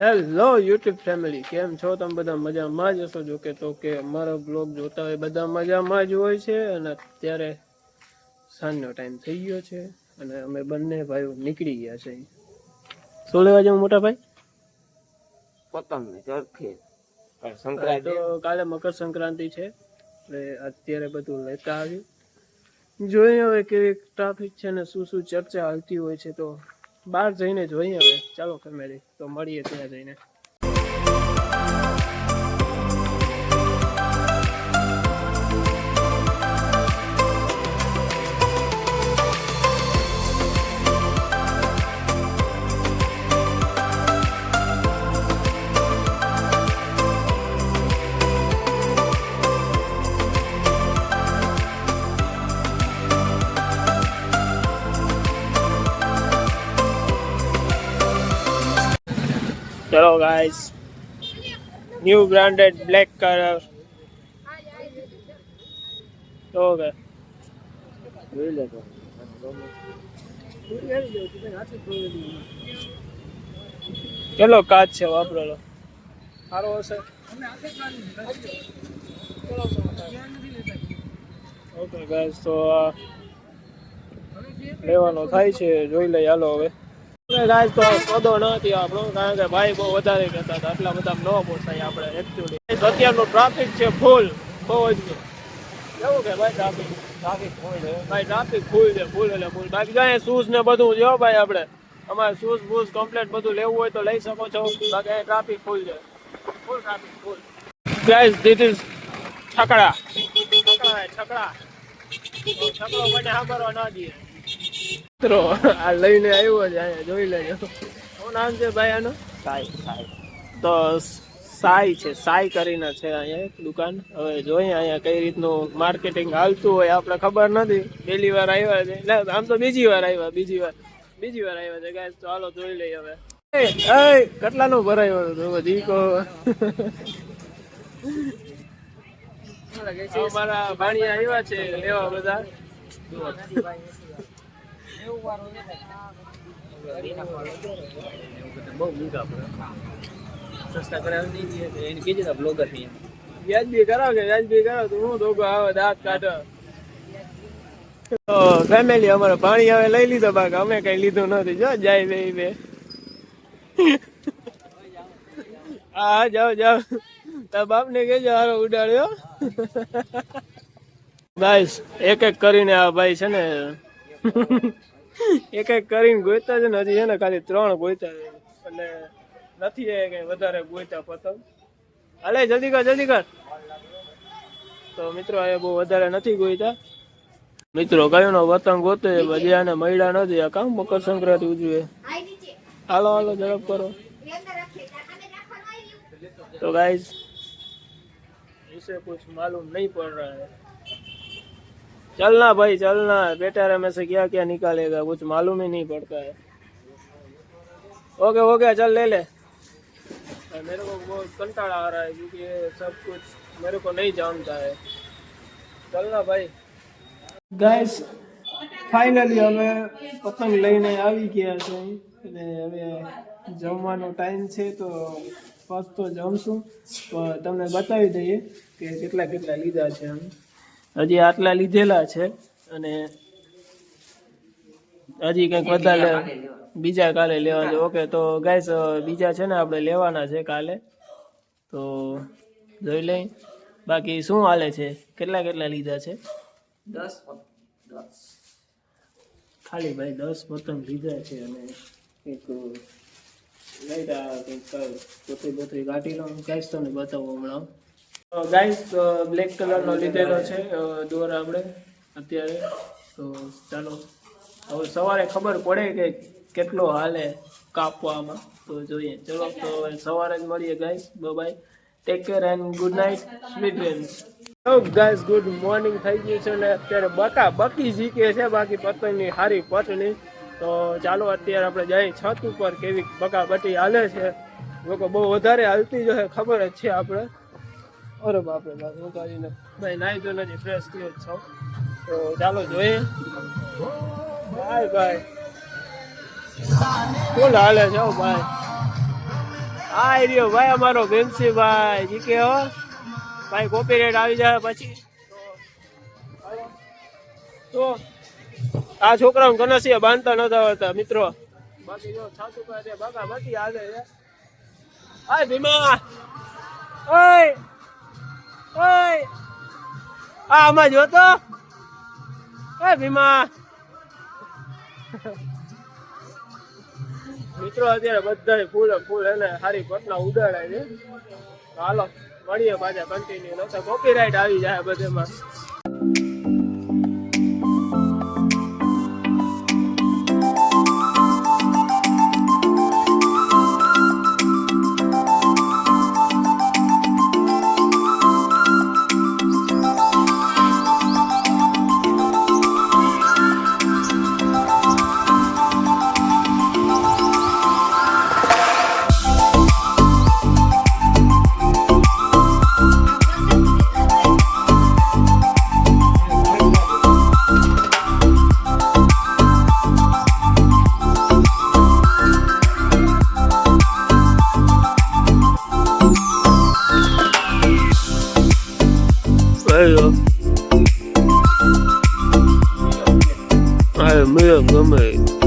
Hello YouTube family કેમ છો? તમે બધા મજામાં જ હશો? જો કે તો કે અમારો બ્લોગ જોતા હોય બધા મજામાં જ હોય છે. અને અત્યારે સાંજનો ટાઈમ થઈ ગયો છે અને અમે બંને ભાઈઓ નીકળી ગયા છે શું લેવા જાઉં મોટા ભાઈ? પતંગ ચરખી. પણ તો સંક્રાંતિ કાલે મકર સંક્રાંતિ છે. એટલે અત્યારે બધું લેતા આવ્યું જોઈએ હવે કેવી ટ્રાફિક છે ને શું શું ચર્ચા હાલતી હોય છે તો બહાર જઈને જોઈએ હવે. ચાલો ફેમિલી તો મળીએ ત્યાં જઈને. Guys, new branded black color. Okay. ચલો કાચ છે વાપરો લો સારો હશે ઓકે ગાઈસ તો લેવાનો થાય છે જોઈ લઈ હાલો હવે ગાઈસ તો સોદો નથી આપણો કારણ કે ભાઈ બહુ વધારે કહેતા હતા આટલા બધા ન પોસાય આપણે એકચ્યુઅલી અત્યારનું ટ્રાફિક છે ફૂલ બહુ જ કેવું કે ભાઈ ટ્રાફિક ટ્રાફિક ફૂલ છે. ભાઈ ટ્રાફિક ફૂલ છે ફૂલ એટલે ફૂલ બાકી કાંઈ શૂઝ ને બધું જો ભાઈ આપણે અમારે શૂઝ બૂઝ કમ્પ્લેટ બધું લેવું હોય તો લઈ શકો છો. બાકી અહીં ટ્રાફિક ફૂલ છે. Full traffic full guys this is છકડા. છકડા છકડા. છકડો મને સાંભળવા ના દે. મિત્રો આ લઈને આવ્યો છે અહીંયા જોઈ લેજો. શું નામ છે ભાઈ આનું? સાઈ સાઈ. તો સાઈ છે સાઈ કરીને છે અહીંયા એક દુકાન. હવે જોઈએ અહીંયા કઈ રીતનું માર્કેટિંગ હાલતું હોય આપણે ખબર નથી. પહેલી વાર આવ્યા છે. એટલે આમ તો બીજી વાર આવ્યા બીજી વાર. બીજી વાર આવ્યા છે ગાય ચાલો જોઈ લઈએ હવે. એ કેટલાનું ભરાયો તો બધી કહો અમારા ભાણી આવ્યા છે લેવા બધા. ફેમિલી અમારે પાણી હવે લઈ લીધો બાકી અમે કઈ લીધું નથી. જો, જાય બે બે. હા, જાઓ જાઓ. તાર બાપ ને કેજો હારો ઉડાડ્યો ભાઈ એક એક કરીને આ ભાઈ છે ને એક એક કરીને ગોઈતા છે ને હજી છે ને ખાલી ત્રણ ગોઈતા છે એટલે નથી એ કઈ વધારે ગોઈતા પતંગ હાલે જલ્દી કર જલ્દી કર તો મિત્રો એ બહુ વધારે નથી ગોઈતા મિત્રો કયો નો પતંગ ગોતે છે પછી આને મળ્યા નથી આ કામ મકર સંક્રાંતિ ઉજવે હાલો હાલો ઝડપ કરો तो गाइस इसे कुछ मालूम नहीं पड़ रहा है चलना भाई चलना बेटा में से क्या क्या निकालेगा कुछ मालूम ही नहीं पड़ता है ओके हो गया चल ले ले और मेरे को बहुत कंटाला आ रहा है क्योंकि ये सब कुछ मेरे को नहीं जानता है चलना ભાઈ ગાઈસ ફાઇનલી અમે પતંગ લઈને આવી ગયા છે અને હવે જમવાનો ટાઈમ છે તો ફર્સ્ટ તો જમશું પણ તમને બતાવી દઈએ કે કેટલા કેટલા લીધા છે અમે હજી આટલા લીધેલા છે અને હજી કંઈક વધારે બીજા કાલે લેવા છે ઓકે તો ગાઈસ બીજા છે ને આપણે લેવાના છે કાલે. તો જોઈ લઈ. બાકી શું હાલે છે? કેટલા કેટલા લીધા છે? દસ ખાલી ભાઈ દસ પતંગ લીધા છે અને એક લાઈટ આ કંઈક પોતે પોતે કાઢી લો. ગાઈસ તમને બતાવું હમણાં. ગાઈસ બ્લેક કલરનો લીધેલો છે દોર આપણે અત્યારે. તો ચાલો, હવે સવારે ખબર પડે કે કેટલો હાલે કાપવામાં તો જોઈએ. ચલો, તો સવારે જ મળીએ guys bye take care and good night sweet dreams guys good morning થઈ ગયું છે ને અત્યારે બકા બકી જીકે છે, બાકી પતંગની હારી પતની તો ચાલો, અત્યારે આપણે જઈએ છત ઉપર કેવી બકા બટી હાલે છે. લોકો બહુ વધારે હાલતી જ ખબર જ છે આપણે. અરે બાપરે બાપ, હું તો હજી ભાઈ, નાઈ તો નથી ફ્રેશ થયો જ છું. તો ચાલો જોઈએ. બાય ભાઈ. ફૂલ હાલે છે ભાઈ? આ રહ્યો ભાઈ અમારો ભીમસીભાઈ જીકે હો, ભાઈ કોપીરાઇટ આવી જાય પછી. તો આ છોકરાઓ કનસિયા બાંધતા નતા આવતા મિત્રો. બાકી જો સાસુ બાકા બાકી આગળ છે. હાય ભીમા. ઓય! આમાં જોતો એ ભીમા. મિત્રો, અત્યારે બધા ફૂલ ફૂલ અને સારી ઘટના ઉડાડાય છે. તો હાલો, મળીએ પાછા કન્ટિન્યુ કોપી કોપીરાઇટ આવી જાય બધેમાં. 整个美